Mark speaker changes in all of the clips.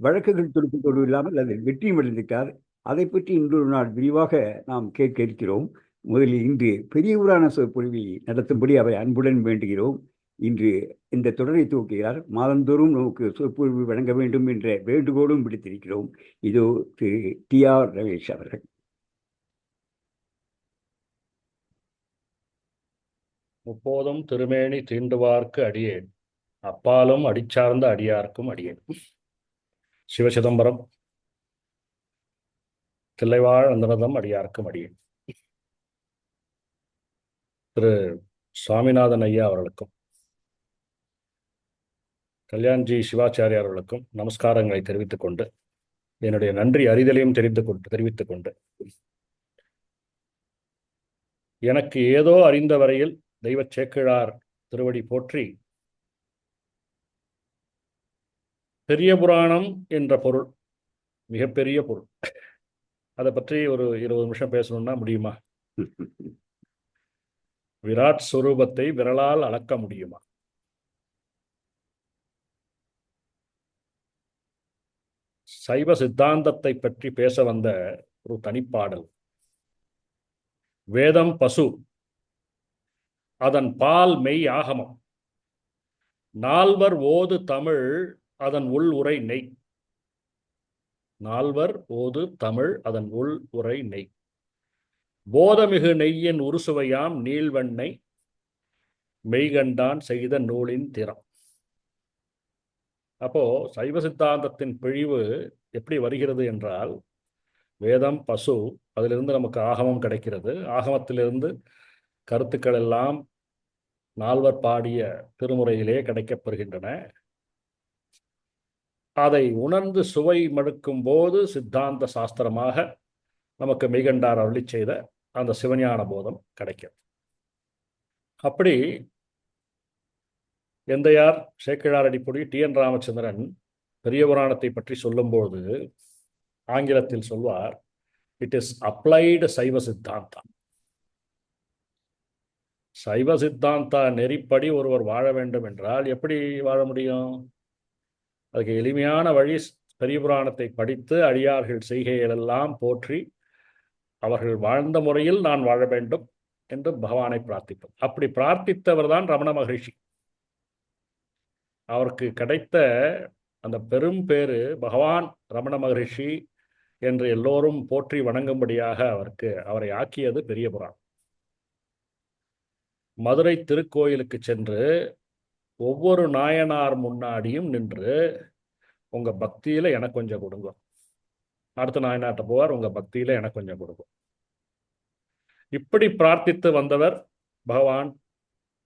Speaker 1: வழக்குகள் தொடுப்பதோடு இல்லாமல் அதில் வெற்றியும் அடைந்திருக்கிறார் அதை பற்றி இன்றொரு நாள் விரிவாக நாம் கேட்க இருக்கிறோம். முதலில் இன்று பெரிய சொற்பொழிவை நடத்தும்படி அவரை அன்புடன் வேண்டுகிறோம். இன்று இந்த தொடரை துவக்குகிறார். மாதந்தோறும் நமக்கு சொற்பொழிவு வழங்க வேண்டும் என்ற வேண்டுகோளும் விடுத்திருக்கிறோம். இதோ திரு டி ஆர் ரமேஷ் அவர்கள்.
Speaker 2: முப்போதும் திருமேனி தீண்டுவார்க்கு அடியேன். அப்பாலும் அடிச்சார்ந்த அடியார்க்கும் அடியேன். சிவசிதம்பரம். தில்லைவாழ் அந்தனதம் அடியார்க்கும் அடியேன் திரு சுவாமிநாதன் ஐயா அவர்களுக்கும் கல்யாண்ஜி சிவாச்சாரியார் அவர்களுக்கும் நமஸ்காரங்களை தெரிவித்துக் கொண்டு என்னுடைய நன்றி அறிதலையும் தெரிந்து கொண்டு தெரிவித்துக் கொண்டு எனக்கு ஏதோ அறிந்த வரையில் தெய்வ சேக்கிழார் திருவடி போற்றி பெரிய புராணம் என்ற பொருள் மிகப்பெரிய பொருள். அதை பற்றி ஒரு இருபது நிமிஷம் பேசணும்னா முடியுமா? விராட் சுரூபத்தை விரலால் அளக்க முடியுமா? சைவ சித்தாந்தத்தை பற்றி பேச வந்த ஒரு தனிப்பாடல். வேதம் பசு அதன் பால் மெய் ஆகமம். நால்வர் ஓது தமிழ் அதன் உள் உரை நெய். நால்வர் ஓது தமிழ் அதன் உள் உரை நெய். போதமிகு நெய்யின் உருசுவையாம் நீள்வண்ணை மெய்கண்டான் செய்த நூலின் திறம். அப்போ சைவ சித்தாந்தத்தின் பிழிவு எப்படி வருகிறது என்றால் வேதம் பசு அதிலிருந்து நமக்கு ஆகமம் கிடைக்கிறது. ஆகமத்திலிருந்து கருத்துக்கள் எல்லாம் நால்வர் பாடிய திருமுறையிலே கிடைக்கப்பெறுகின்றன அதை உணர்ந்து சுவை மடுக்கும் போது சித்தாந்த சாஸ்திரமாக நமக்கு மெய்கண்டார் அருளி செய்த அந்த சிவஞான போதம் கிடைக்கும். அப்படி எந்தையார் சேக்கிழார் அடிப்பொடி டி என் ராமச்சந்திரன் பெரிய புராணத்தை பற்றி சொல்லும்போது ஆங்கிலத்தில் சொல்வார் இட் இஸ் அப்ளைடு சைவ சித்தாந்தா. சைவ சித்தாந்த நெறிப்படி ஒருவர் வாழ வேண்டும் என்றால் எப்படி வாழ முடியும்? அதுக்கு எளிமையான வழி பெரிய புராணத்தை படித்து அடியார்கள் செய்கைகளெல்லாம் போற்றி அவர்கள் வாழ்ந்த முறையில் நான் வாழ வேண்டும் என்று பகவானை பிரார்த்திப்பது அப்படி பிரார்த்தித்தவர் தான் ரமண மகரிஷி. அவருக்கு கிடைத்த அந்த பெரும் பேரு பகவான் ரமண மகரிஷி என்று எல்லோரும் போற்றி வணங்கும்படியாக அவருக்கு அவரை ஆக்கியது பெரிய புராணம். மதுரை திருக்கோயிலுக்கு சென்று ஒவ்வொரு நாயனார் முன்னாடியும் நின்று உங்க பக்தியில எனக்கு கொஞ்சம் கொடுங்க. அடுத்த நாயனார்ட்ட போவார் உங்க பக்தியில எனக்கு கொஞ்சம் கொடுங்க. இப்படி பிரார்த்தித்து வந்தவர் பகவான்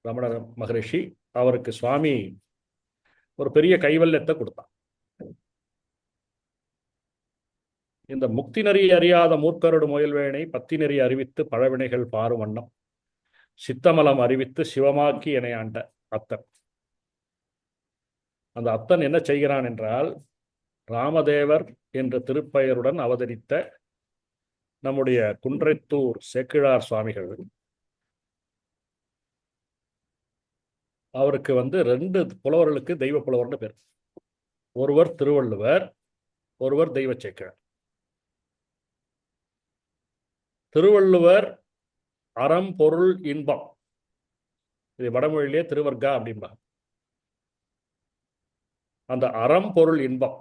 Speaker 2: ரமண மகரிஷி. அவருக்கு சுவாமி ஒரு பெரிய கைவல்யத்தை கொடுத்தான். இந்த முக்தி நெறி அறியாத மூர்க்கருடு முயல்வேனை பத்தி நெறி அறிவித்து பழவினைகள் பாரும் வண்ணம். சித்தமலம் அறிவித்து சிவமாக்கி என ஆண்ட அத்தன். அந்த அத்தன் என்ன செய்கிறான் என்றால் ராமதேவர் என்ற திருப்பெயருடன் அவதரித்த நம்முடைய குன்றைத்தூர் சேக்கிழார் சுவாமிகள் அவருக்கு வந்து ரெண்டு புலவர்களுக்கு தெய்வ புலவர்னு பேர். ஒருவர் திருவள்ளுவர் ஒருவர் தெய்வ சேக்கிழார். திருவள்ளுவர் அறம் பொருள் இன்பம். இது வடமொழியிலே திருவர்க்கா அப்படிம்பா அந்த அறம் பொருள் இன்பம்.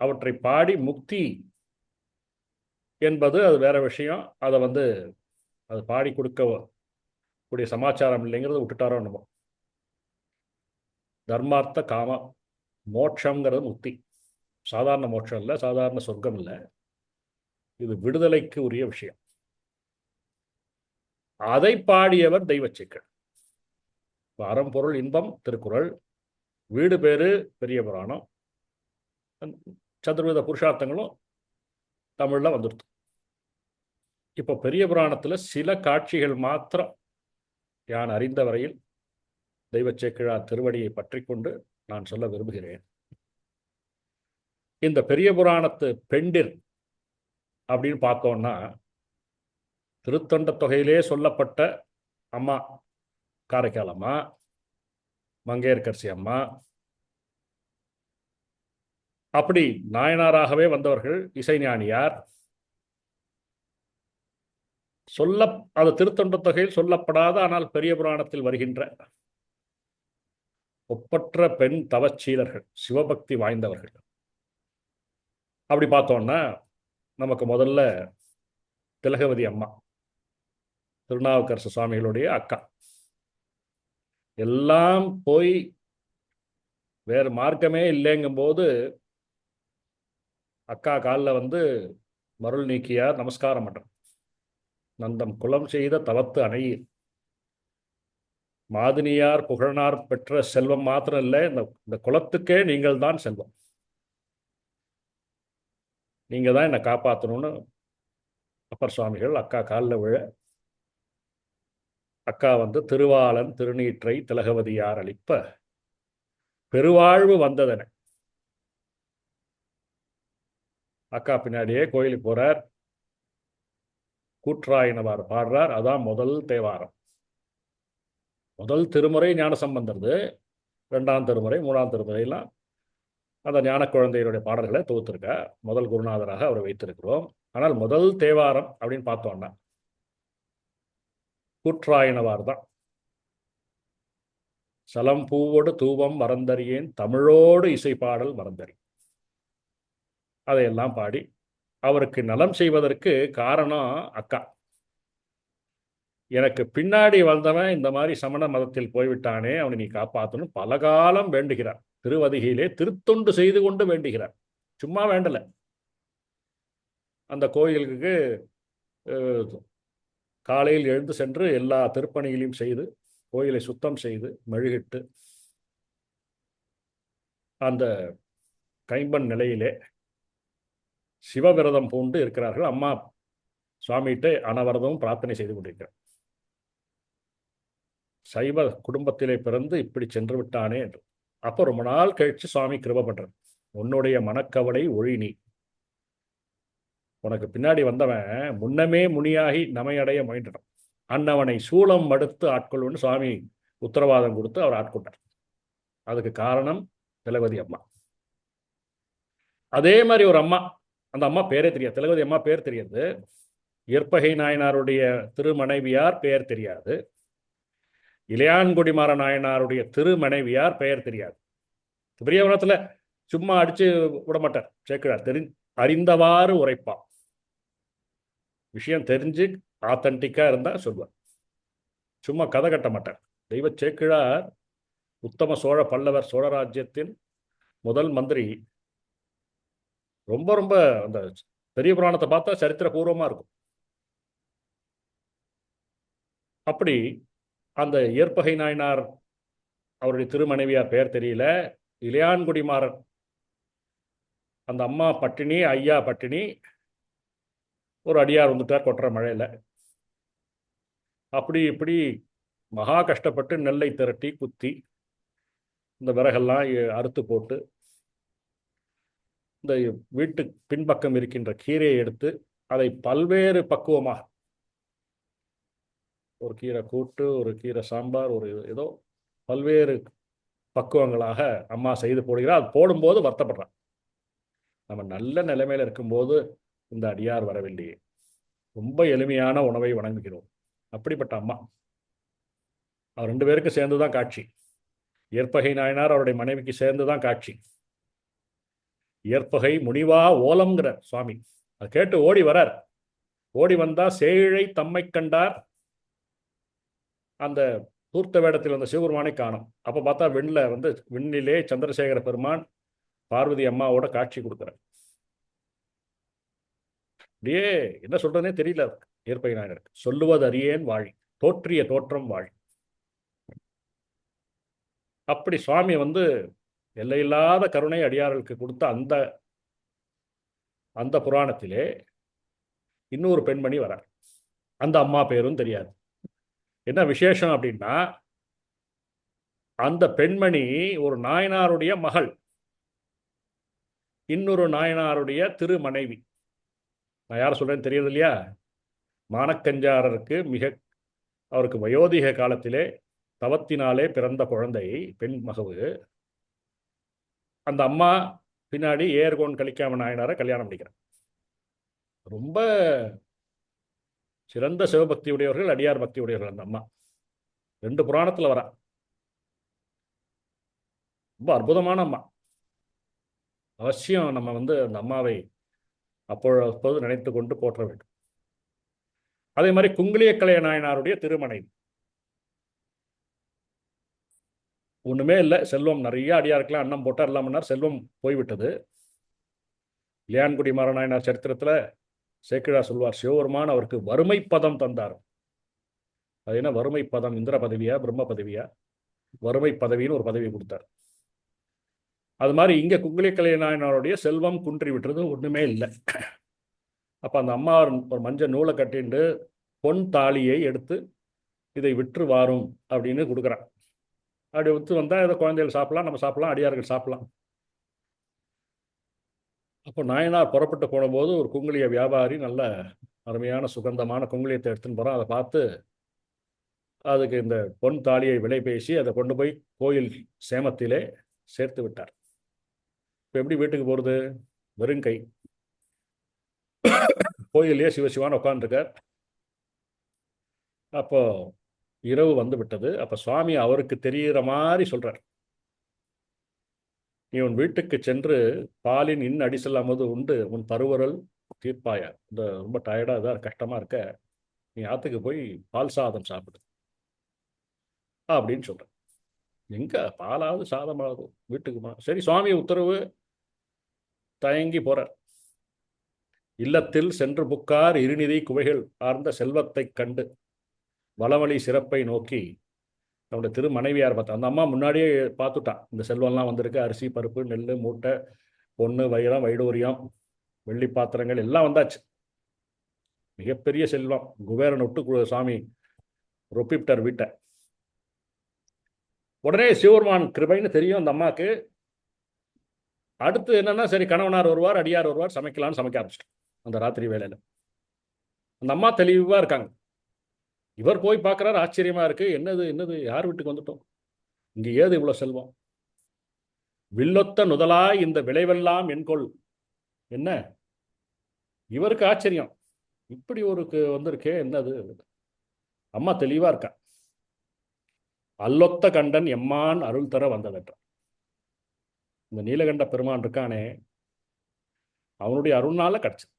Speaker 2: அவற்றை பாடி முக்தி என்பது அது வேற விஷயம். அதை வந்து அது பாடி கொடுக்க கூடிய சமாச்சாரம் இல்லைங்கிறத விட்டுட்டாரோ என்னமோ. தர்மார்த்த காம மோட்சங்கிறது முக்தி. சாதாரண மோட்சம் இல்லை சாதாரண சொர்க்கம் இல்லை. இது விடுதலைக்கு உரிய விஷயம். அதை பாடியவர் தெய்வச்சிக்கல் அறம்பொருள் இன்பம் திருக்குறள் வீடு பேரு பெரிய புராணம். சதுர்வித புருஷார்த்தங்களும் தமிழில் வந்துடுது இப்போ பெரிய புராணத்தில் சில காட்சிகள் மாத்திரம் யான் அறிந்த வரையில் தெய்வ சேக்கிழார் திருவடியை பற்றி கொண்டு நான் சொல்ல விரும்புகிறேன். இந்த பெரிய புராணத்து பெண்டிர் அப்படின்னு பார்த்தோம்னா திருத்தொண்ட தொகையிலே சொல்லப்பட்ட அம்மா காரைக்கால் அம்மா மங்கையர்கரசி அம்மா. அப்படி நாயனாராகவே வந்தவர்கள் இசைஞானியார். சொல்ல அது திருத்தொண்ட தொகையில் சொல்லப்படாத ஆனால் பெரிய புராணத்தில் வருகின்ற. ஒப்பற்ற பெண் தவச்சீலர்கள் சிவபக்தி வாய்ந்தவர்கள். அப்படி பார்த்தோம்னா நமக்கு முதல்ல திலகவதி அம்மா திருநாவுக்கரசு சுவாமிகளுடைய அக்கா. எல்லாம் போய் வேறு மார்க்கமே இல்லைங்கும்போது அக்கா காலில் வந்து மருள் நீக்கியார் நமஸ்காரம் பண்ணுறேன் நந்தம் குலம் செய்த தவத்து அணையீர் மாதினியார் புகழனார் பெற்ற செல்வம் மாத்திரம் இல்லை இந்த இந்த குலத்துக்கே நீங்கள் தான் செல்வம். நீங்கள் தான் என்னை காப்பாற்றணும்னு அப்பர் சுவாமிகள் அக்கா காலில் விழ அக்கா வந்து திருவாளன் திருநீற்றை திலகவதியார் அளிப்ப பெருவாழ்வு வந்ததென. அக்கா பின்னாடியே கோயிலுக்கு போறார். கூற்றாயினவார் பாடுறார். அதான் முதல் தேவாரம். முதல் திருமுறை ஞானசம்பந்தர்து ரெண்டாம் திருமுறை மூணாம் திருமுறையெல்லாம் அந்த ஞான குழந்தையினுடைய பாடல்களை தொகுத்திருக்க முதல் குருநாதராக அவரை வைத்திருக்கிறோம். ஆனால் முதல் தேவாரம் அப்படின்னு பார்த்தோம்னா கூற்றாயினவார் தான் சலம் பூவோடு தூவம் மறந்தறியேன் தமிழோடு இசைப்பாடல் மறந்தறி. அதையெல்லாம் பாடி அவருக்கு நலம் செய்வதற்கு காரணம் அக்கா. எனக்கு பின்னாடி வந்தவன் இந்த மாதிரி சமண மதத்தில் போய்விட்டானே அவனை நீ காப்பாற்றணும் பல காலம் வேண்டுகிறார். திருவதிகையிலே திருத்தொண்டு செய்து கொண்டு வேண்டுகிறார். சும்மா வேண்டலை. அந்த கோயிலுக்கு காலையில் எழுந்து சென்று எல்லா திருப்பணிகளையும் செய்து கோயிலை சுத்தம் செய்து மெழுகிட்டு அந்த கைம்பன் நிலையிலே சிவவிரதம் பூண்டு இருக்கிறார்கள். அம்மா சுவாமிகிட்ட அனவரதமும் பிரார்த்தனை செய்து கொண்டிருக்கிறார். சைவ குடும்பத்திலே பிறந்து இப்படி சென்று விட்டானே என்று. அப்போ ரொம்ப நாள் கழிச்சு சுவாமி கிருப பண்றார். உன்னுடைய மனக்கவலை ஒழி நீ உனக்கு பின்னாடி வந்தவன் முன்னமே முனியாகி நமையடைய முயன்றான். அன்னவனை சூளம் மடுத்து ஆட்கொள்ளுன்னு சுவாமி உத்தரவாதம் கொடுத்து அவர் ஆட்கொண்டார். அதுக்கு காரணம் திலகவதி அம்மா. அதே மாதிரி ஒரு அம்மா அந்த அம்மா பேரே தெரியாது. திலகவதி அம்மா பேர் தெரியாது. இயற்பகை நாயனாருடைய திருமனைவியார் பெயர் தெரியாது. இளையான்குடிமார நாயனாருடைய திருமனைவியார் பெயர் தெரியாது. பெரியவனத்தில் சும்மா அடிச்சு விடமாட்டார். சேர்க்கிறார். தெரி அறிந்தவாறு உரைப்பான். விஷயம் தெரிஞ்சு ஆத்தன்டிக்காக இருந்தால் சொல்வார் சும்மா கதை கட்ட மாட்டார். தெய்வ சேக்கிழார் உத்தம சோழ பல்லவர் சோழராஜ்யத்தின் முதல் மந்திரி. ரொம்ப ரொம்ப அந்த பெரிய புராணத்தை பார்த்தா சரித்திர பூர்வமா இருக்கும். அப்படி அந்த இயற்பகை நாயனார் அவருடைய திருமனைவியார் பெயர் தெரியல. இளையான்குடிமாறன். அந்த அம்மா பட்டினி ஐயா பட்டினி ஒரு அடியார் வந்துட்டார் கொட்டுற மழையில். அப்படி இப்படி மகா கஷ்டப்பட்டு நெல்லை திரட்டி குத்தி இந்த விறகெல்லாம் அறுத்து போட்டு இந்த வீட்டு பின்பக்கம் இருக்கின்ற கீரையை எடுத்து அதை பல்வேறு பக்குவமாக ஒரு கீரை கூட்டு ஒரு கீரை சாம்பார் ஒரு ஏதோ பல்வேறு பக்குவங்களாக அம்மா செய்து போடுகிறார். அது போடும்போது வருத்தப்படுறான். நம்ம நல்ல நிலைமையில இருக்கும்போது இந்த அடியார் வரவில்லையே. ரொம்ப எளிமையான உணவை வணங்குகிறோம். அப்படிப்பட்ட அம்மா. அவர் ரெண்டு பேருக்கு சேர்ந்து தான் காட்சி. இயற்பகை நாயனார் அவருடைய மனைவிக்கு சேர்ந்து தான் காட்சி. இயற்பகை முனிவா ஓலம்ங்கிற சுவாமி. அதை கேட்டு ஓடி வரார். ஓடி வந்தா சேழை தம்மை கண்டார். அந்த தூர்த்த வேடத்தில் வந்த சிவபெருமானை காணும். அப்போ பார்த்தா விண்ணில் வந்து விண்ணிலே சந்திரசேகர பெருமான் பார்வதி அம்மாவோட காட்சி கொடுக்குறார். அப்படியே என்ன சொல்றதுனே தெரியல ஏற்பகை இயற்பகை நாயனருக்கு சொல்லுவது அறியேன் வாழி. தோற்றிய தோற்றம் வாழி. அப்படி சுவாமி வந்து எல்லையில்லாத கருணை அடியார்களுக்கு கொடுத்த அந்த அந்த புராணத்திலே இன்னொரு பெண்மணி வரார். அந்த அம்மா பேரும் தெரியாது. என்ன விசேஷம் அப்படின்னா அந்த பெண்மணி ஒரு நாயனாருடைய மகள். இன்னொரு நாயனாருடைய திருமனைவி. நான் யார் சொல்றேன்னு தெரியுது இல்லையா? மானக்கஞ்சாரருக்கு மிக அவருக்கு வயோதிக காலத்திலே தவத்தினாலே பிறந்த குழந்தை பெண் மகவு. அந்த அம்மா பின்னாடி ஏர்கோன் கலிக்காம நாயனாரை கல்யாணம் பண்ணிக்கிறார் ரொம்ப சிறந்த சிவபக்தி உடையவர்கள் அடியார் பக்தி உடையவர்கள் அந்த அம்மா. ரெண்டு புராணத்துல வரா. ரொம்ப அற்புதமான அம்மா. அவசியம் நம்ம வந்து அந்த அம்மாவை அப்பொழுது நினைத்து கொண்டு போற்ற வேண்டும். அதே மாதிரி குங்குளியக்கலைய நாயனாருடைய திருமனை ஒண்ணுமே இல்லை செல்வம் நிறைய அடியாருக்கெல்லாம் அன்னம் போட்டார் எல்லாம் செல்வம் போய்விட்டது. லியான்குடி மாரநாயனார் சரித்திரத்துல சேக்கிழா சொல்வார் சிவபெருமான் அவருக்கு வறுமை பதம் தந்தார். அது என்ன? வறுமை பதம் இந்திர பதவியா பிரம்ம பதவியா வறுமை பதவின்னு ஒரு பதவி கொடுத்தார். அது மாதிரி இங்கே குங்கிலி நாயனாருடைய செல்வம் குன்றி விட்டுறது ஒன்றுமே இல்லை. அப்போ அந்த அம்மா ஒரு மஞ்சள் நூலை கட்டிண்டு பொன் தாலியை எடுத்து இதை விற்று வாரும் அப்படின்னு கொடுக்குறான். அப்படி விற்று வந்தால் ஏதோ குழந்தைகள் சாப்பிடலாம் நம்ம சாப்பிடலாம் அடியார்கள் சாப்பிடலாம். அப்போ நாயனார் புறப்பட்டு போனபோது ஒரு குங்குளிய வியாபாரி நல்ல அருமையான சுகந்தமான குங்குளியத்தை எடுத்துன்னு போகிறான் அதை பார்த்து அதுக்கு இந்த பொன் தாலியை விலை பேசி அதை கொண்டு போய் கோயில் சேமத்திலே சேர்த்து விட்டார். இப்போ எப்படி வீட்டுக்கு போகிறது வெறுங்கை கோயிலே சிவசிவான்னு உட்காந்துருக்கார் அப்போ இரவு வந்து விட்டது. அப்போ சுவாமி அவருக்கு தெரிகிற மாதிரி சொல்கிறார் நீ உன் வீட்டுக்கு சென்று பாலின் இன் அடி செல்லாமது உண்டு. உன் பருவரல் தீர்ப்பாயா இந்த ரொம்ப டயர்டாக இதாக கஷ்டமாக இருக்க. நீ ஆற்றுக்கு போய் பால் சாதம் சாப்பிடு. அப்படின்னு சொல்கிறேன் எங்க? பாலாவது சாதமாவது வீட்டுக்குமா சரி சுவாமி உத்தரவு. தயங்கி போறார். இல்லத்தில் சென்று புக்கார் இருநிதி குவைகள் ஆர்ந்த செல்வத்தைக் கண்டு வளவழி சிறப்பை நோக்கி அவனுடைய திரு மனைவியார் பார்த்தா அந்த அம்மா முன்னாடியே பார்த்துட்டான். இந்த செல்வம்லாம் வந்திருக்கு. அரிசி பருப்பு நெல் மூட்டை பொண்ணு வைரம் வைடூரியம் வெள்ளி பாத்திரங்கள் எல்லாம் வந்தாச்சு. மிகப்பெரிய செல்வம். குபேரன் ஒட்டு சுவாமி சாமி ரொப்பிப்டர் வீட்டை. உடனே சிவபெருமான் கிருபைன்னு தெரியும் அந்த அம்மாவுக்கு. அடுத்து என்னன்னா சரி கணவனார் வருவார் அடியார் வருவார் சமைக்கலாம்னு சமைக்க ஆரம்பிச்சிட்டோம் அந்த ராத்திரி வேலையில அந்த அம்மா தெளிவா இருக்காங்க. இவர் போய் பார்க்குறாரு ஆச்சரியமா இருக்கு. என்னது என்னது யார் வீட்டுக்கு வந்துட்டோம்? இங்க ஏது இவ்வளவு செல்வம்? வில்லொத்த நுதலாய் இந்த விளைவெல்லாம் என்கொள் என்ன? இவருக்கு ஆச்சரியம். இப்படி ஒருக்கு வந்திருக்கே என்னது? அம்மா தெளிவா இருக்கா. அல்லொத்த கண்டன் எம்மான் அருள் தர வந்ததற்ற இந்த நீலகண்ட பெருமான் இருக்கானே அவனுடைய அருள்னால கிடைச்சது.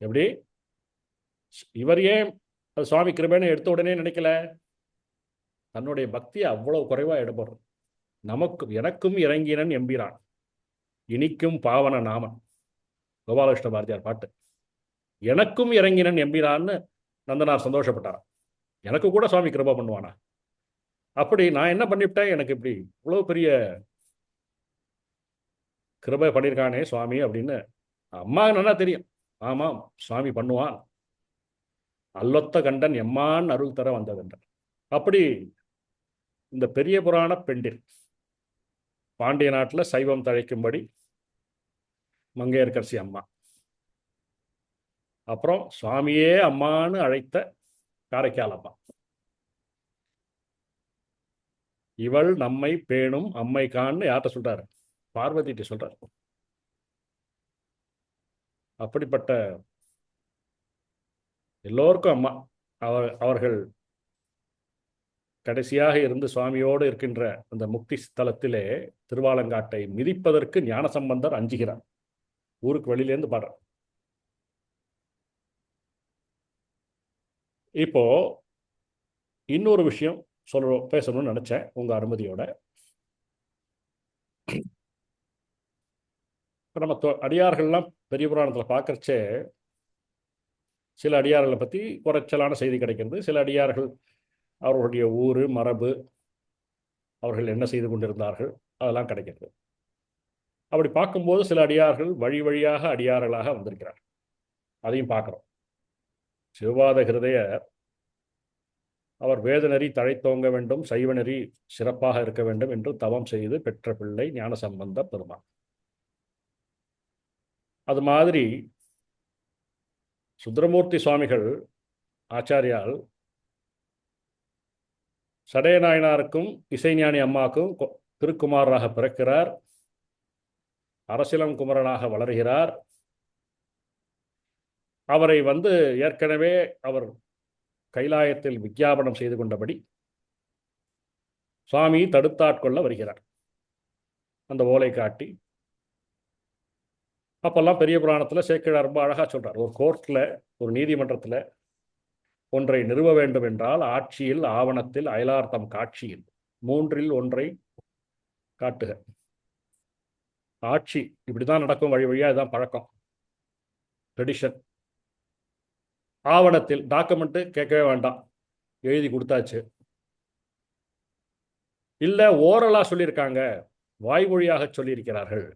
Speaker 2: எப்படி? இவர் ஏன் அது சுவாமி கிருபேன்னு எடுத்த உடனே நினைக்கல? தன்னுடைய பக்தியை அவ்வளவு குறைவா எடுபடுறது நமக்கு எனக்கும் இறங்கினன் எம்பிரான். இனிக்கும் பாவன நாமன். கோபாலகிருஷ்ண பாரதியார் பாட்டு. எனக்கும் இறங்கினன் எம்பிரான்னு நந்தனார் சந்தோஷப்பட்டாராம் எனக்கு கூட சுவாமி கிருபா பண்ணுவானா? அப்படி நான் என்ன பண்ணிவிட்டேன்? எனக்கு இப்படி இவ்வளோ பெரிய கிருபை பண்ணியிருக்கானே சுவாமி அப்படின்னு அம்மா நல்லா தெரியும். ஆமாம் சுவாமி பண்ணுவான். அல்லொத்த கண்டன் எம்மான் அருள் தர கண்டன். அப்படி இந்த பெரிய புராண பெண்டில் பாண்டிய நாட்டில் சைவம் தழைக்கும்படி மங்கையர்கரசி அம்மா. அப்புறம் சுவாமியே அம்மான்னு அழைத்த காரைக்கால் அம்மா. இவள் நம்மை பேணும் அம்மை கான்னு யார்கிட்ட சொல்றாரு? பார்வதிட்டு சொல்றார். அப்படிப்பட்ட எல்லோருக்கும் அம்மா அவர் அவர்கள் கடைசியாக இருந்து சுவாமியோடு இருக்கின்ற அந்த முக்தி ஸ்தலத்திலே திருவாலங்காட்டை மிதிப்பதற்கு ஞானசம்பந்தர் அஞ்சுகிறார். ஊருக்கு வெளியிலேருந்து பாடுறார். இப்போ இன்னொரு விஷயம் சொல்ற பேசணும்னு நினச்சேன். உங்க அனுமதியோட இப்போ நம்ம தொ- அடியார்கள்லாம் பெரிய புராணத்தில் பார்க்கறச்சே சில அடியார்களை பற்றி குறைச்சலான செய்தி கிடைக்கிறது. சில அடியார்கள் அவர்களுடைய ஊர் மரபு அவர்கள் என்ன செய்து கொண்டிருந்தார்கள் அதெல்லாம் கிடைக்கிறது. அப்படி பார்க்கும்போது சில அடியார்கள் வழி வழியாக அடியார்களாக வந்திருக்கிறார் அதையும் பார்க்குறோம். சிவபாத ஹிருதயர் அவர் வேதநெறி தழைத்தோங்க வேண்டும் சைவநெறி சிறப்பாக இருக்க வேண்டும் என்று தவம் செய்து பெற்ற பிள்ளை ஞான சம்பந்த பெருமான். அது மாதிரி சுந்தரமூர்த்தி சுவாமிகள் ஆச்சாரியால் சடைய நாயனாருக்கும் இசைஞானி அம்மாவுக்கும் கொ- திருக்குமாரராக பிறக்கிறார். அரசிலம் குமரனாக வளர்கிறார். அவரை வந்து ஏற்கனவே அவர் கைலாயத்தில் விஞ்ஞாபனம் செய்து கொண்டபடி சுவாமி தடுத்தாட்கொள்ள வருகிறார். அந்த ஓலை காட்டி அப்போல்லாம் பெரிய புராணத்தில் சேக்கிழார் ரொம்ப அழகாக சொல்கிறார் ஒரு கோர்ட்டில் ஒரு நீதிமன்றத்தில் ஒன்றை நிறுவ வேண்டும் என்றால் ஆட்சியில் ஆவணத்தில் அயலார்த்தம் காட்சியில் மூன்றில் ஒன்றை காட்டுக. ஆட்சி இப்படி தான் நடக்கும் வழி வழியாக இதுதான் பழக்கம். ட்ரெடிஷன் ஆவணத்தில் டாக்குமெண்ட்டு கேட்கவே வேண்டாம். எழுதி கொடுத்தாச்சு. இல்லை ஓரலாக சொல்லியிருக்காங்க வாய்மொழியாக சொல்லியிருக்கிறார்கள்.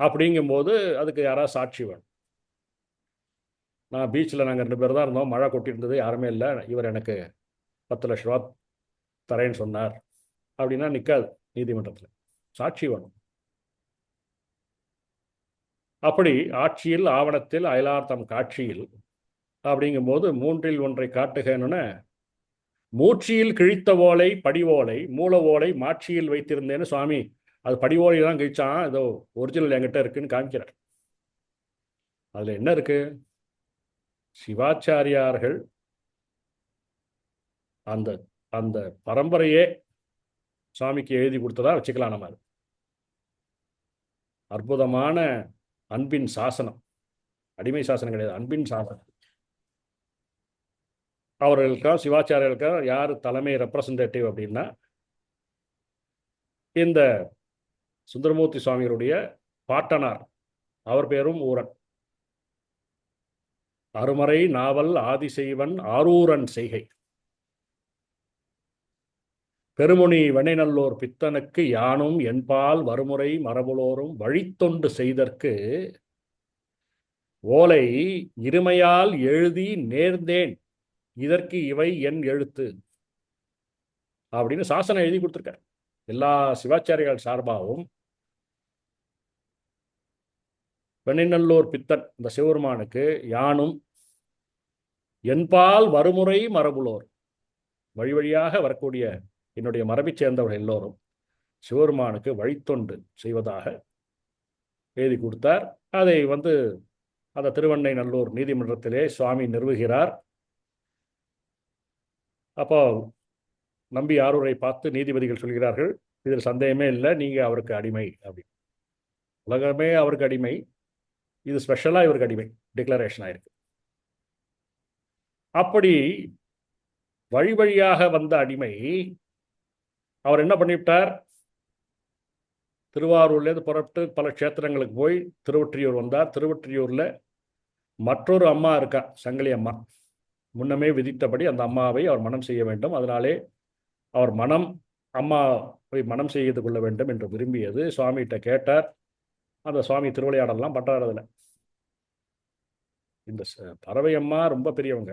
Speaker 2: அப்படிங்கும்போது அதுக்கு யாராவது சாட்சி வேணும். நான் பீச்சில் நாங்கள் ரெண்டு பேர் தான் இருந்தோம். மழை கொட்டியிருந்தது யாருமே இல்லை. இவர் எனக்கு பத்து லட்ச ரூபா தரேன்னு சொன்னார். அப்படின்னா நிற்காது நீதிமன்றத்தில். சாட்சி வேணும். அப்படி ஆட்சியில் ஆவணத்தில் அயலார்த்தம் காட்சியில் அப்படிங்கும்போது மூன்றில் ஒன்றை காட்டுகன்னு மூச்சியில் கிழித்த ஓலை படிவோலை மூல ஓலை மாட்சியில் வைத்திருந்தேன்னு சுவாமி அது படிவோலை தான் கழிச்சான் ஏதோ ஒரிஜினல் என்கிட்ட இருக்குன்னு காமிக்கிறார். அதில் என்ன இருக்கு? சிவாச்சாரியார்கள் அந்த அந்த பரம்பரையே சுவாமிக்கு எழுதி கொடுத்ததா வச்சுக்கலாம் நம்ம அது. அற்புதமான அன்பின் சாசனம். அடிமை சாசனம் கிடையாது அன்பின் சாசனம். அவர்களுக்கா சிவாச்சாரியர்களுக்கா யார் தலைமை ரெப்ரசன்டேட்டிவ் அப்படின்னா இந்த சுந்தரமூர்த்தி சுவாமிகளுடைய பாட்டனார். அவர் பேரும் ஊரன். அருமறை நாவல் ஆதிசைவன் ஆரூரன் செய்கை. பெருமுனி வெண்ணைநல்லோர் பித்தனுக்கு யானும் என்பால் வருமுறை மரபுலோரும் வழித்தொண்டு செய்தற்கு ஓலை இருமையால் எழுதி நேர்ந்தேன். இதற்கு இவை என் எழுத்து. அப்படின்னு சாசனம் எழுதி கொடுத்துருக்கார். எல்லா சிவாச்சாரிகள் சார்பாகவும் வெண்ணிநல்லூர் பித்தன் இந்த சிவபெருமானுக்கு யானும் என்பால் வருமுறை மரபுலோர். வழி வழியாக வரக்கூடிய என்னுடைய மரபைச் சேர்ந்தவர்கள் எல்லோரும் சிவபெருமானுக்கு வழித்தொண்டு செய்வதாக எழுதி கொடுத்தார். அதை வந்து அந்த திருவண்ணை நல்லூர் நீதிமன்றத்திலே சுவாமி நிறுவுகிறார். அப்போ நம்பி ஆரூரை பார்த்து நீதிபதிகள் சொல்கிறார்கள் இதில் சந்தேகமே இல்லை நீங்கள் அவருக்கு அடிமை அப்படி உலகமே அவருக்கு அடிமை. இது ஸ்பெஷலாக இவருக்கு அடிமை. டிக்ளரேஷன் ஆயிருக்கு. அப்படி வழி வழியாக வந்த அடிமை அவர் என்ன பண்ணிவிட்டார்? திருவாரூர்லேருந்து புறப்பட்டு பல க்ஷேத்திரங்களுக்கு போய் திருவொற்றியூர் வந்தார். திருவொற்றியூரில் மற்றொரு அம்மா இருக்கா? சங்கிலி அம்மா. முன்னமே விதித்தபடி அந்த அம்மாவை அவர் மனம் செய்ய வேண்டும். அதனாலே அவர் மனம் அம்மாவை மனம் செய்து கொள்ள வேண்டும் என்று விரும்பியது. சுவாமிகிட்ட கேட்டார் அந்த சுவாமி திருவிளையாடலாம் பண்ணுறாரு அதில் இந்த பறவை அம்மா ரொம்ப பெரியவங்க.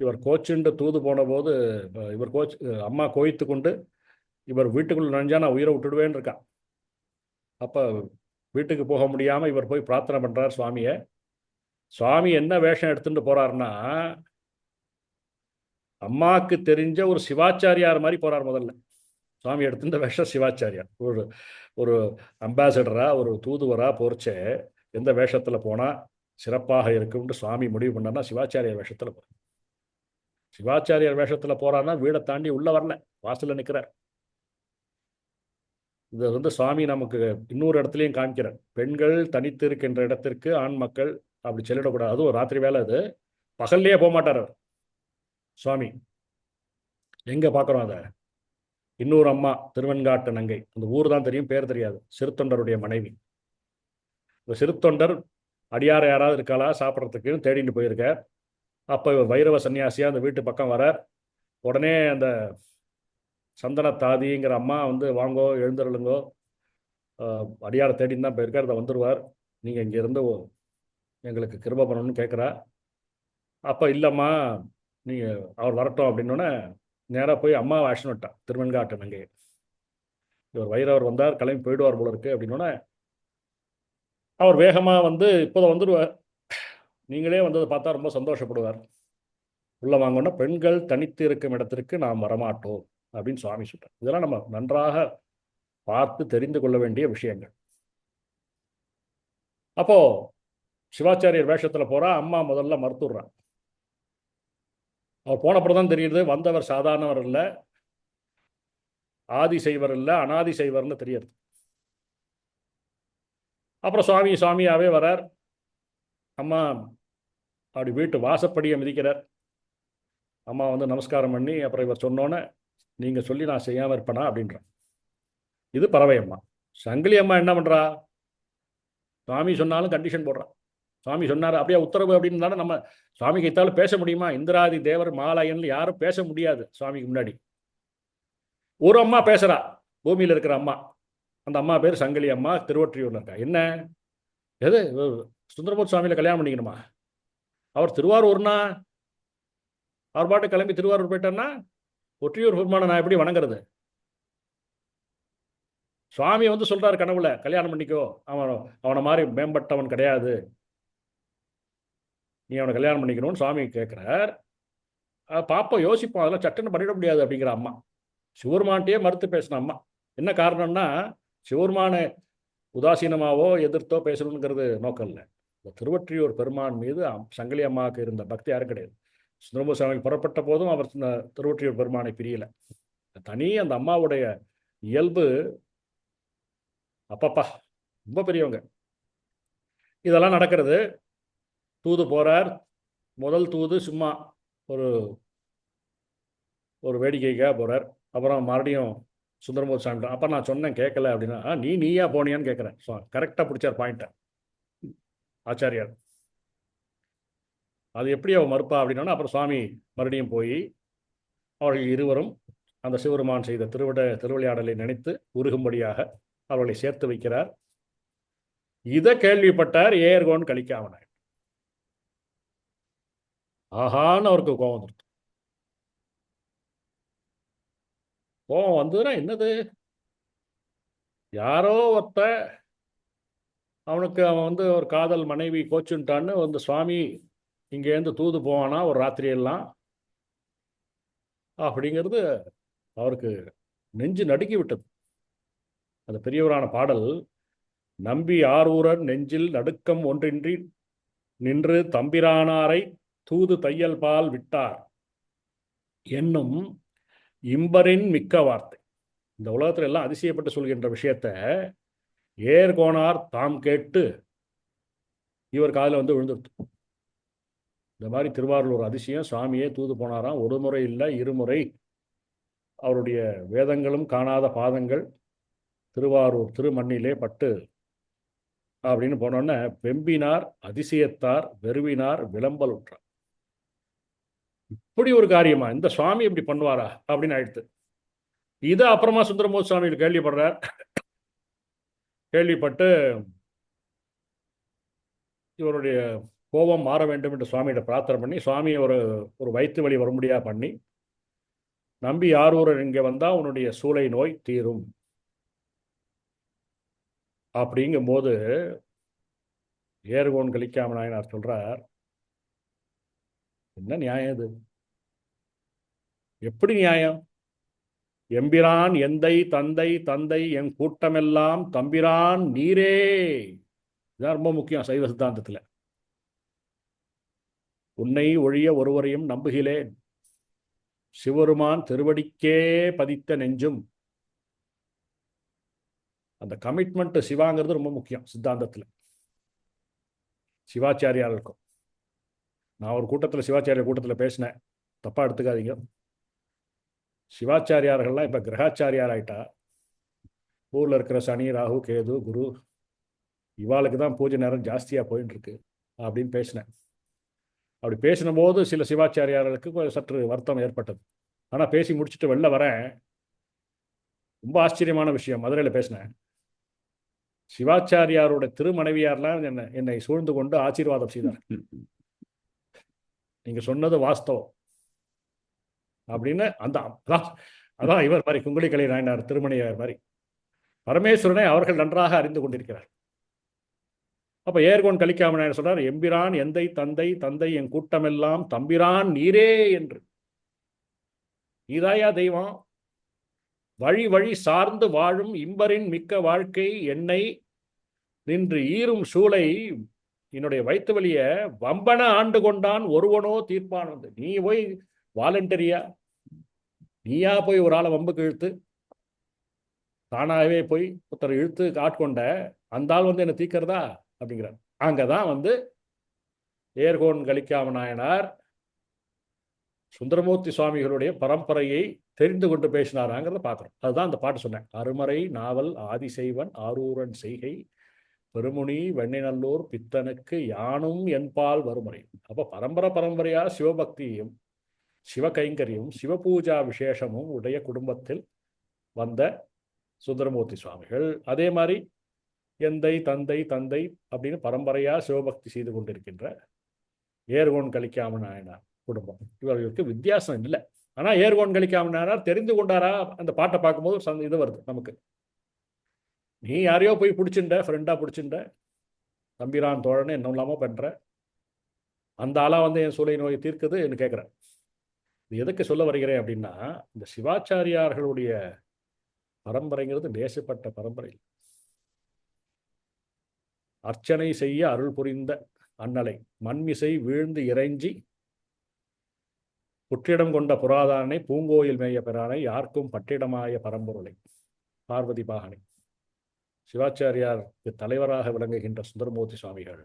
Speaker 2: இவர் கோச்சுண்டு தூது போன போது இவர் கோச் அம்மா கோய்த்து கொண்டு இவர் வீட்டுக்குள்ள நனைஞ்சா நான் உயிரை விட்டுடுவேன்னு இருக்கா அப்போ வீட்டுக்கு போக முடியாமல் இவர் போய் பிரார்த்தனை பண்ணுறார் சுவாமியை. சுவாமி என்ன வேஷம் எடுத்துட்டு போகிறாருன்னா அம்மாவுக்கு தெரிஞ்ச ஒரு சிவாச்சாரியார் மாதிரி போகிறார் முதல்ல. சுவாமி எடுத்துட்ட வேஷம் சிவாச்சாரியார். ஒரு ஒரு அம்பாசடரா ஒரு தூதுவரா போர்ச்சே எந்த வேஷத்துல போனா சிறப்பாக இருக்கும்னு சுவாமி முடிவு பண்ணார்னா சிவாச்சாரியார் வேஷத்துல போகிறேன் சிவாச்சாரியார் வேஷத்துல போகிறான்னா வீடை தாண்டி உள்ள வரல வாசல்ல நிற்கிறார் இது வந்து சுவாமி நமக்கு இன்னொரு இடத்துலையும் காமிக்கிறார். பெண்கள் தனித்து இருக்கின்ற இடத்திற்கு ஆண் மக்கள் அப்படி செல்லிடக்கூடாது. அதுவும் ராத்திரி வேலை அது. பகல்லையே போக மாட்டார் சுவாமி எங்க பார்க்குறோம் அதை? இன்னொரு அம்மா திருவெண்காட்டு நங்கை. அந்த ஊர் தான் தெரியும் பேர் தெரியாது. சிறுத்தொண்டருடைய மனைவி. இந்த சிறுத்தொண்டர் அடியார யாராவது இருக்காளா? சாப்பிட்றதுக்கு தேடிட்டு போயிருக்கார் அப்போ இவர் வைரவ சன்னியாசியாக அந்த வீட்டு பக்கம் வர. உடனே அந்த சந்தன தாதிங்கிற அம்மா வந்து வாங்கோ எழுந்தருளுங்கோ. அடியாரை தேடின்னு தான் போயிருக்கார். அதை வந்துடுவார் நீங்கள் இங்கேருந்து எங்களுக்கு கிருப பண்ணணும்னு கேட்குறா அப்போ இல்லைம்மா நீங்கள் அவர் வரட்டும் அப்படின்னோடனே நேராக போய் அம்மாவை ஆக்ஷன் விட்டான் திருவெண்காட்டு நங்கையை. இவர் வைரவர் வந்தார் கிளம்பி போயிடுவார் போல இருக்கு அப்படின்னோடனே அவர் வேகமாக வந்து இப்போதை வந்துடுவார் நீங்களே வந்ததை பார்த்தா ரொம்ப சந்தோஷப்படுவார். உள்ள வாங்கணும்னா பெண்கள் தனித்து இருக்கும் இடத்திற்கு நாம் வரமாட்டோம் அப்படின்னு சுவாமி சொல்றார். இதெல்லாம் நம்ம நன்றாக பார்த்து தெரிந்து கொள்ள வேண்டிய விஷயங்கள். அப்போ சிவாச்சாரியர் வேஷத்துல போறா அம்மா முதல்ல மறுத்துடுறான் அவர் போனப்புறம் தான் தெரியுது வந்தவர் சாதாரணவர் இல்லை ஆதி செய்வர் இல்லை அனாதி செய்வர்னு தெரியறது அப்புறம் சுவாமி சுவாமியாகவே வரார். அம்மா அப்படி வீட்டு வாசப்படியை மிதிக்கிறார். அம்மா வந்து நமஸ்காரம் பண்ணி அப்புறம் இவர் சொன்னோன்னே நீங்கள் சொல்லி நான் செய்யாமல் இருப்பேனா? அப்படின்றான் இது பறவை அம்மா. சங்கிலி அம்மா என்ன பண்ணுறா சுவாமி சொன்னாலும் கண்டிஷன் போடுறான் சுவாமி சொன்னார் அப்படியே உத்தரவு அப்படின்னு தானே நம்ம சுவாமி கைத்தாலும் பேச முடியுமா? இந்திராதி தேவர் மாலாயன் யாரும் பேச முடியாது சுவாமிக்கு முன்னாடி. ஒரு அம்மா பேசுறா பூமியில் இருக்கிற அம்மா. அந்த அம்மா பேர் சங்கிலி அம்மா திருவொற்றியூர்ல இருக்கா. என்ன? எது? சுந்தரமூர்த்தி சுவாமியில கல்யாணம் பண்ணிக்கணுமா? அவர் திருவாரூர்னா? அவர் பாட்டு கிளம்பி திருவாரூர் போயிட்டார்னா ஒற்றியூர் பெருமானை நான் எப்படி வணங்குறது? சுவாமி வந்து சொல்றாரு கனவுல கல்யாணம் பண்ணிக்கோ. அவன் அவனை மாதிரி மேம்பட்டவன் கிடையாது. நீ அவனை கல்யாணம் பண்ணிக்கணும்னு சுவாமி கேட்குறார் பாப்பா யோசிப்போம் அதெல்லாம் சட்டுன்னு பண்ணிட முடியாது அப்படிங்கிற அம்மா. சிவருமான்ட்டே மறுத்து பேசின அம்மா. என்ன காரணம்னா சிவருமானை உதாசீனமாவோ எதிர்த்தோ பேசணுங்கிறது நோக்கம் இல்லை. இந்த திருவொற்றியூர் பெருமான் மீது அம்- சங்கிலி அம்மாவுக்கு இருந்த பக்தி யாரும் கிடையாது. சுந்தரமு சுவாமி புறப்பட்ட போதும் அவர் திருவற்றியூர் பெருமானை பிரியல. தனி அந்த அம்மாவுடைய இயல்பு அப்பப்பா ரொம்ப பெரியவங்க. இதெல்லாம் நடக்கிறது. தூது போகிறார் முதல் தூது சும்மா ஒரு ஒரு வேடிக்கைக்காக போகிறார் அப்புறம் மறுபடியும் சுந்தரமூர் சாமி அப்போ நான் சொன்னேன் கேட்கல அப்படின்னா நீ நீயா போனியான்னு கேட்குறேன். ஸோ கரெக்டாக பிடிச்சார் பாயிண்ட்டை ஆச்சாரியார். அது எப்படி அவள் மறுப்பா அப்படின்னா அப்புறம் சுவாமி மறுபடியும் போய் அவர்கள் இருவரும் அந்த சிவருமான் செய்த திருவிட திருவிளையாடலை நினைத்து உருகும்படியாக அவர்களை சேர்த்து வைக்கிறார். இதை கேள்விப்பட்டார் ஏர்கோன் கலிக்காமனார். ஆஹான்னு அவருக்கு கோபம் வந்துருது கோபம் வந்ததுன்னா என்னது? யாரோ ஒருத்த அவனுக்கு அவன் வந்து ஒரு காதல் மனைவி கோச்சுன்ட்டான்னு வந்து சுவாமி இங்கேருந்து தூது போவானா ஒரு ராத்திரி எல்லாம் அப்படிங்கிறது அவருக்கு நெஞ்சு நடுக்கி விட்டது. அந்த பெரியவரான பாடல் நம்பி ஆரூரர் நெஞ்சில் நடுக்கம் ஒன்றின்றி நின்று தம்பிரானாரை தூது தையல் பால் விட்டார் என்னும் இம்பரின் மிக்க வார்த்தை. இந்த உலகத்தில் எல்லாம் அதிசயப்பட்டு சொல்கின்ற விஷயத்த ஏர்கோனார் தாம் கேட்டு இவர் காதில் வந்து விழுந்துருத்து இந்த மாதிரி திருவாரூர் அதிசயம். சுவாமியே தூது போனாராம். ஒரு முறை இல்லை இருமுறை அவருடைய வேதங்களும் காணாத பாதங்கள் திருவாரூர் திருமண்ணிலே பட்டு அப்படின்னு போனோன்னே வெம்பினார் அதிசயத்தார் வெறுவினார் விளம்பல் உற்றார் இப்படி ஒரு காரியமா? இந்த சுவாமி இப்படி பண்ணுவாரா? அப்படின்னு ஆயிடுத்து. இதை அப்புறமா சுந்தரமூர்த்தி சுவாமிகள் கேள்விப்படுறார். கேள்விப்பட்டு இவருடைய கோபம் மாற வேண்டும் என்று சுவாமியிட பிரார்த்தனை பண்ணி சுவாமி ஒரு ஒரு வயிற்று வழி வரும்படியாக பண்ணி நம்பி யாரூரர் இங்கே வந்தால் உன்னுடைய சூளை நோய் தீரும். அப்படிங்கும்போது ஏறுகோன் கலிக்காம நாயனார் சொல்கிறார் என்ன நியாயம் இது? எப்படி நியாயம்? எம்பிரான் எந்தை தந்தை தந்தை என் கூட்டமெல்லாம் தம்பிரான் நீரே. இதான் ரொம்ப முக்கியம் சைவ சித்தாந்தத்தில். உன்னை ஒழிய ஒருவரையும் நம்புகிறேன். சிவருமான் திருவடிக்கே பதித்த நெஞ்சும். அந்த கமிட்மெண்ட் சிவாங்கிறது ரொம்ப முக்கியம் சித்தாந்தத்தில். சிவாச்சாரியார் இருக்கும். நான் ஒரு கூட்டத்தில் சிவாச்சாரியார் கூட்டத்தில் பேசினேன். தப்பா எடுத்துக்காதீங்க. சிவாச்சாரியார்கள்லாம் இப்போ கிரகாச்சாரியார் ஆயிட்டா ஊரில் இருக்கிற சனி ராகு கேது குரு இவாளுக்கு தான் பூஜை நேரம் ஜாஸ்தியாக போயின்னு இருக்கு அப்படின்னு பேசினேன். அப்படி பேசின போது சில சிவாச்சாரியார்களுக்கு சற்று வருத்தம் ஏற்பட்டது. ஆனால் பேசி முடிச்சுட்டு வெளில வரேன். ரொம்ப ஆச்சரியமான விஷயம் மதுரையில் பேசினேன். சிவாச்சாரியாரோட திருமனைவியார்லாம் என்னை என்னை சூழ்ந்து கொண்டு ஆசீர்வாதம் செய்தார். நீங்க சொன்னது வாஸ்தவம். அப்படின்னு அந்த அதான் அதான் இவர் மாதிரி குங்குளி கலை நாயனார் திருமணியார் மாதிரி. பரமேஸ்வரனை அவர்கள் நன்றாக அறிந்து கொண்டிருக்கிறார். அப்ப ஏர்கோன் கலிக்காமனாயன் சொல்றார் எம்பிரான் எந்தை தந்தை தந்தை என் கூட்டமெல்லாம் தம்பிரான் நீரே என்று. நீதாயா தெய்வம். வழி வழி சார்ந்து வாழும் இம்பரின் மிக்க வாழ்க்கை என்னை நின்று ஈரும் சூளை என்னுடைய வயிற்று வழிய வம்பன ஆண்டு கொண்டான் ஒருவனோ தீர்ப்பான் வந்து நீ போய் வாலண்டரியா? நீயா போய் ஒரு ஆளை வம்புக்கு இழுத்து தானாகவே போய் ஒருத்தர் இழுத்து ஆட்கொண்ட அந்த ஆள் வந்து என்னை தீக்கிறதா? அப்படிங்கிறார். அங்கதான் வந்து ஏர்கோன் கலிக்காம நாயனார் சுந்தரமூர்த்தி சுவாமிகளுடைய பரம்பரையை தெரிந்து கொண்டு பேசினாராங்கிறத பார்க்குறோம். அதுதான் அந்த பாட்டு சொன்னேன். அருமறை நாவல் ஆதிசைவன் ஆரூரன் செய்கை பெருமுனி வெண்ணிநல்லூர் பித்தனுக்கு யானும் என்பால் வறுமுறை அப்போ பரம்பரை பரம்பரையாக சிவபக்தியும் சிவகைங்கரியும் சிவபூஜா விசேஷமும் உடைய குடும்பத்தில் வந்த சுந்தரமூர்த்தி சுவாமிகள். அதே மாதிரி எந்தை தந்தை தந்தை அப்படின்னு பரம்பரையாக சிவபக்தி செய்து கொண்டிருக்கின்ற ஏர்கோன் கலிக்காம நாயனார் குடும்பம். இவர்களுக்கு வித்தியாசம் இல்லை. ஆனால் ஏர்கோன் கலிக்காம நாயனார் தெரிந்து கொண்டாரா? அந்த பாட்டை பார்க்கும்போது சந்த- இது வருது நமக்கு. நீ யாரையோ போய் பிடிச்சிண்ட ஃப்ரெண்டாக பிடிச்சிண்ட தம்பிரான் தோழன்னு என்ன இல்லாமல் பண்ணுற அந்த ஆளாக வந்து என் சூளை நோயை தீர்க்குதுன்னு கேட்குறேன் இது எதுக்கு சொல்ல வருகிறேன் அப்படின்னா இந்த சிவாச்சாரியார்களுடைய பரம்பரைங்கிறது நேசப்பட்ட பரம்பரை. அர்ச்சனை செய்ய அருள் புரிந்த அன்னலை மண்மிசை வீழ்ந்து இறைஞ்சி புற்றிடம் கொண்ட புராதானை பூங்கோயில் மேய பெறானை யாருக்கும் பட்டிடமாய பரம்பொருளை. பார்வதி பாகனை. சிவாச்சாரியாருக்கு தலைவராக விளங்குகின்ற சுந்தரமூர்த்தி சுவாமிகள்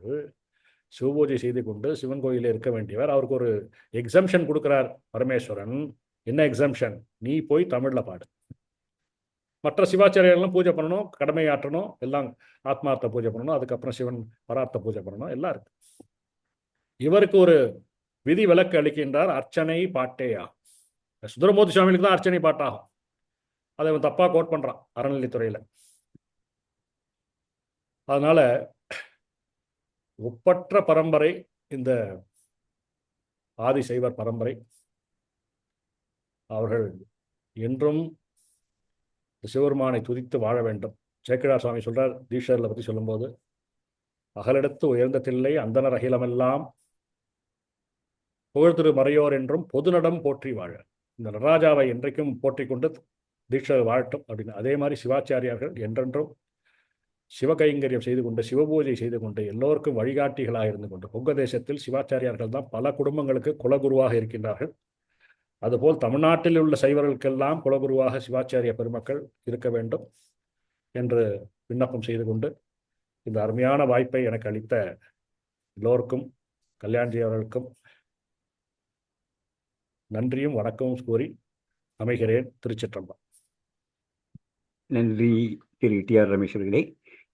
Speaker 2: சிவபூஜை செய்து கொண்டு சிவன் கோயிலில் இருக்க வேண்டியவர். அவருக்கு ஒரு எக்ஸம்ஷன் கொடுக்கிறார் பரமேஸ்வரன். என்ன எக்ஸம்ஷன் நீ போய் தமிழ்ல பாடு. மற்ற சிவாச்சாரியர்களும் பூஜை பண்ணணும் கடமை ஆற்றணும் எல்லாம் ஆத்மார்த்த பூஜை பண்ணணும் அதுக்கப்புறம் சிவன் பரார்த்த பூஜை பண்ணணும் எல்லாம் இருக்கு. இவருக்கு ஒரு விதி விலக்கு அளிக்கின்றார் அர்ச்சனை பாட்டேயா சுந்தரமூர்த்தி சுவாமிகளுக்கு தான் அர்ச்சனை பாட்டாகும். அதை அவன் தப்பா கோட் பண்றான் அறநிலைத்துறையில அதனால ஒப்பற்ற பரம்பரை இந்த ஆதிசைவர் பரம்பரை அவர்கள் என்றும் சிவபெருமானை துதித்து வாழ வேண்டும். சேக்கிழார் சுவாமி சொல்றார் தீஷர்ல பத்தி சொல்லும்போது அகலெடுத்து உயர்ந்த தில்லை அந்தனர் அகிலமெல்லாம் புகழ்திரு மறையோர் என்றும் பொதுநடம் போற்றி வாழ. இந்த நடராஜாவை என்றைக்கும் போற்றி கொண்டு தீட்சர் வாழட்டும் அப்படின்னு. அதே மாதிரி சிவாச்சாரியார்கள் என்றென்றும் சிவகைங்கரியம் செய்து கொண்டு சிவபூஜை செய்து கொண்டு எல்லோருக்கும் வழிகாட்டிகளாக இருந்து கொண்டு கொங்க தேசத்தில் சிவாச்சாரியார்கள் தான் பல குடும்பங்களுக்கு குலகுருவாக இருக்கின்றார்கள். அதுபோல் தமிழ்நாட்டில் உள்ள சைவர்களுக்கெல்லாம் குலகுருவாக சிவாச்சாரிய பெருமக்கள் இருக்க வேண்டும் என்று விண்ணப்பம் செய்து கொண்டு இந்த அருமையான வாய்ப்பை எனக்கு அளித்த எல்லோருக்கும் கல்யாண்ஜி அவர்களுக்கும் நன்றியும் வணக்கமும் கூறி அமைகிறேன் திருச்சிற்றம்பா
Speaker 1: நன்றி திரு டி ஆர் ரமேஷ் அவர்களே.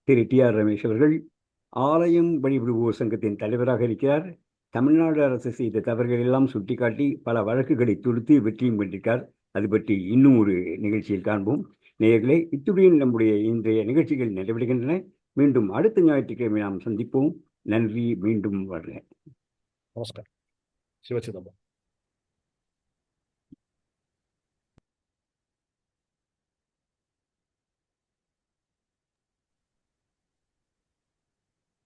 Speaker 1: திரு டி ஆர் ரமேஷ் அவர்கள் ஆலயம் வழிபடுவோர் சங்கத்தின் தலைவராக இருக்கிறார். தமிழ்நாடு அரசு செய்த தவறுகள் எல்லாம் சுட்டிக்காட்டி பல வழக்குகளை தொடுத்து வெற்றியும் பெற்றிருக்கார். அது பற்றி இன்னும் ஒரு நிகழ்ச்சியில் காண்போம். நேயர்களே இத்துடன் நம்முடைய இன்றைய நிகழ்ச்சிகள் நிறைவடைகின்றன. மீண்டும் அடுத்த ஞாயிற்றுக்கிழமை நாம் சந்திப்போம். நன்றி மீண்டும் வர்றேன்.
Speaker 2: நமஸ்கார் சிவச்சிதம்பரம்